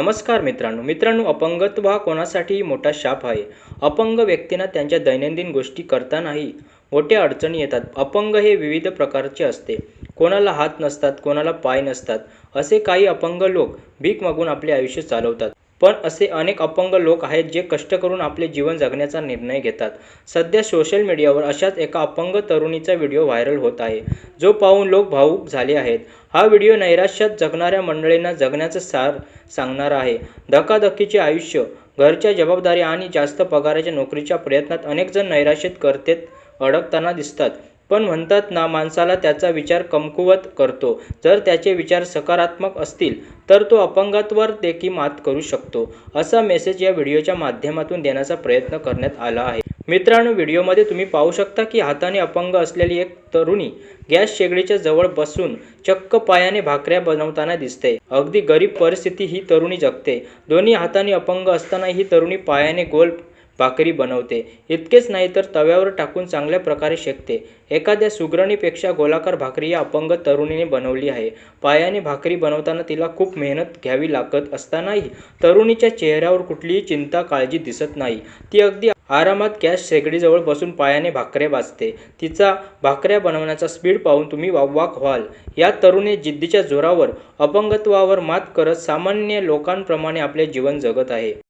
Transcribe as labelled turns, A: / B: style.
A: नमस्कार मित्रांनो. मित्रांनो अपंगत्व हा कोणासाठीही मोठा शाप आहे? अपंग व्यक्तींना त्यांच्या दैनंदिन गोष्टी करतानाही मोठ्या अडचणी येतात. अपंग हे विविध प्रकारचे असते. कोणाला हात नसतात कोणाला पाय नसतात असे काही अपंग लोक भीक मागून आपले आयुष्य चालवतात. पण असे अनेक अपंग लोक आहेत जे कष्ट करून आपले जीवन जगण्याचा निर्णय घेतात. सध्या सोशल मीडियावर अशाच एका अपंग तरुणीचा व्हिडिओ व्हायरल होत आहे. जो पाहून लोक भावूक झाले आहेत. हा व्हिडिओ नैराश्यात जगणाऱ्या मंडळींना जगण्याचं सार सांगणार आहे. धकाधकीचे आयुष्य घरच्या जबाबदारी आणि जास्त पगाराच्या नोकरीच्या प्रयत्नात अनेक जण नैराश्यात करतेत अडकताना दिसतात. पण म्हणतात ना माणसाला त्याचा विचार कमकुवत करतो. जर त्याचे विचार सकारात्मक असतील तर तो अपंगत्वर देखील मात करू शकतो असा मेसेज या व्हिडिओच्या माध्यमातून देण्याचा प्रयत्न करण्यात आला आहे. मित्रांनो व्हिडिओमध्ये तुम्ही पाहू शकता की हाताने अपंग असलेली एक तरुणी गॅस शेगडीच्या जवळ बसून चक्क पायाने भाकऱ्या बनवताना दिसते. अगदी गरीब परिस्थिती ही तरुणी जगते. दोन्ही हाताने अपंग असताना ही तरुणी पायाने गोल भाकरी बनवते. इतकेच नाही तर तव्यावर टाकून चांगल्या प्रकारे शेकते. एखाद्या सुगरणीपेक्षा गोलाकार भाकरी या अपंग तरुणीने बनवली आहे. पायाने भाकरी बनवताना तिला खूप मेहनत घ्यावी लागत असतानाही तरुणीच्या चेहऱ्यावर कुठलीही चिंता काळजी दिसत नाही. ती अगदी आरामात गॅस शेगडीजवळ बसून पायाने भाकऱ्या भाजते. तिचा भाकऱ्या बनवण्याचा स्पीड पाहून तुम्ही वाकवाक व्हाल. या तरुणी जिद्दीच्या जोरावर अपंगत्वावर मात करत सामान्य लोकांप्रमाणे आपले जीवन जगत आहे.